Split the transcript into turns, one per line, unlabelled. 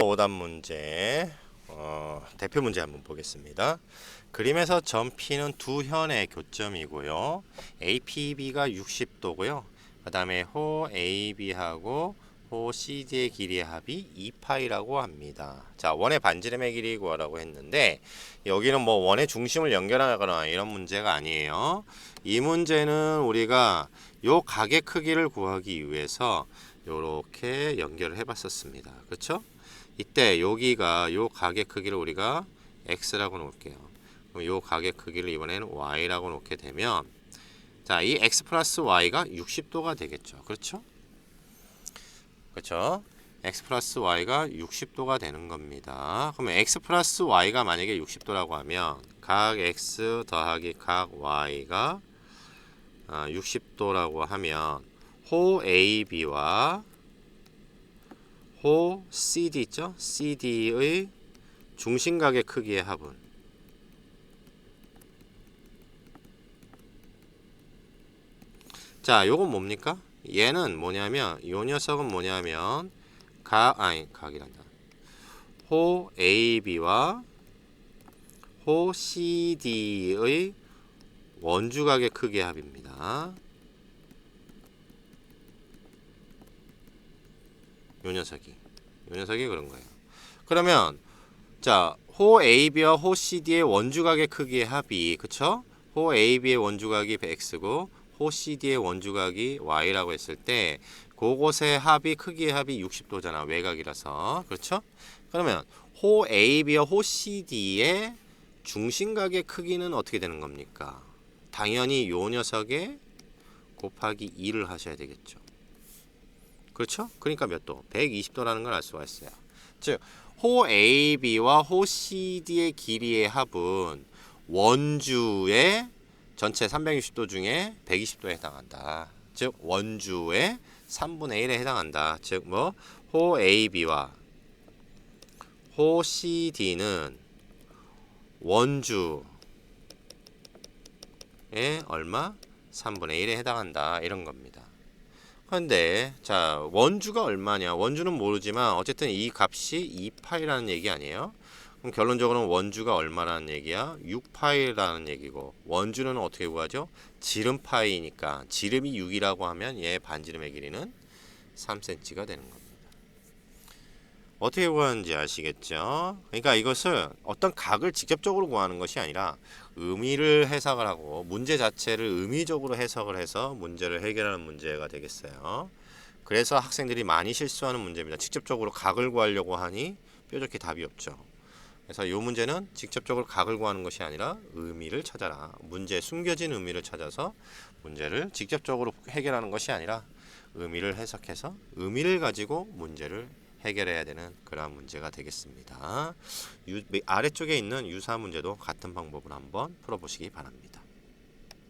오답 문제 어, 대표 문제 한번 보겠습니다. 그림에서 점 P는 두 현의 교점이고요. APB가 60도고요. 그 다음에 호 AB하고 호 CD의 길이의 합이 2파이라고 합니다. 자, 원의 반지름의 길이 구하라고 했는데 여기는 뭐 원의 중심을 연결하거나 이런 문제가 아니에요. 이 문제는 우리가 요 각의 크기를 구하기 위해서 요렇게 연결을 해봤었습니다. 그렇죠? 이때 여기가 요 각의 크기를 우리가 x라고 놓을게요. 그럼 요 각의 크기를 이번에는 y라고 놓게 되면 자, 이 x 플러스 y가 60도가 되겠죠. 그렇죠? 그렇죠? x 플러스 y가 60도가 되는 겁니다. 그러면 x 플러스 y가 만약에 60도라고 하면 각 x 더하기 각 y가 60도라고 하면 호 AB와 호 CD 있죠? CD의 중심각의 크기의 합은 자, 요건 뭡니까? 얘는 뭐냐면 요 녀석은 뭐냐면 각 아니 각이란다. 호 AB와 호 CD의 원주각의 크기의 합입니다. 요 녀석이 요 녀석이 그런 거예요. 그러면 자, 호 AB와 호 CD의 원주각의 크기의 합이 그쵸? 호 AB의 원주각이 x고 호 CD의 원주각이 y라고 했을 때 그곳의 합이 크기의 합이 60도잖아. 외곽이라서. 그렇죠? 그러면 호 AB와 호 CD의 중심각의 크기는 어떻게 되는 겁니까? 당연히 요 녀석에 곱하기 2를 하셔야 되겠죠. 그렇죠? 그러니까 몇 도? 120도라는 걸 알 수가 있어요. 즉, 호 AB와 호 CD의 길이의 합은 원주의 전체 360도 중에 120도에 해당한다. 즉, 원주의 3분의 1에 해당한다. 즉, 뭐, 호 AB와 호 CD는 원주의 얼마? 3분의 1에 해당한다. 이런 겁니다. 그런데 자 원주가 얼마냐? 원주는 모르지만 어쨌든 이 값이 2파이라는 얘기 아니에요? 그럼 결론적으로는 원주가 얼마라는 얘기야? 6파이라는 얘기고 원주는 어떻게 구하죠? 지름파이니까 지름이 6이라고 하면 얘 반지름의 길이는 3cm가 되는 겁니다 어떻게 구하는지 아시겠죠 그러니까 이것을 어떤 각을 직접적으로 구하는 것이 아니라 의미를 해석을 하고 문제 자체를 의미적으로 해석을 해서 문제를 해결하는 문제가 되겠어요. 그래서 학생들이 많이 실수하는 문제입니다. 직접적으로 각을 구하려고 하니 뾰족히 답이 없죠. 그래서 이 문제는 직접적으로 각을 구하는 것이 아니라 의미를 찾아라. 문제에 숨겨진 의미를 찾아서 문제를 직접적으로 해결하는 것이 아니라 의미를 해석해서 의미를 가지고 문제를 해결해야 되는 그러한 문제가 되겠습니다. 유, 아래쪽에 있는 유사 문제도 같은 방법으로 한번 풀어보시기 바랍니다.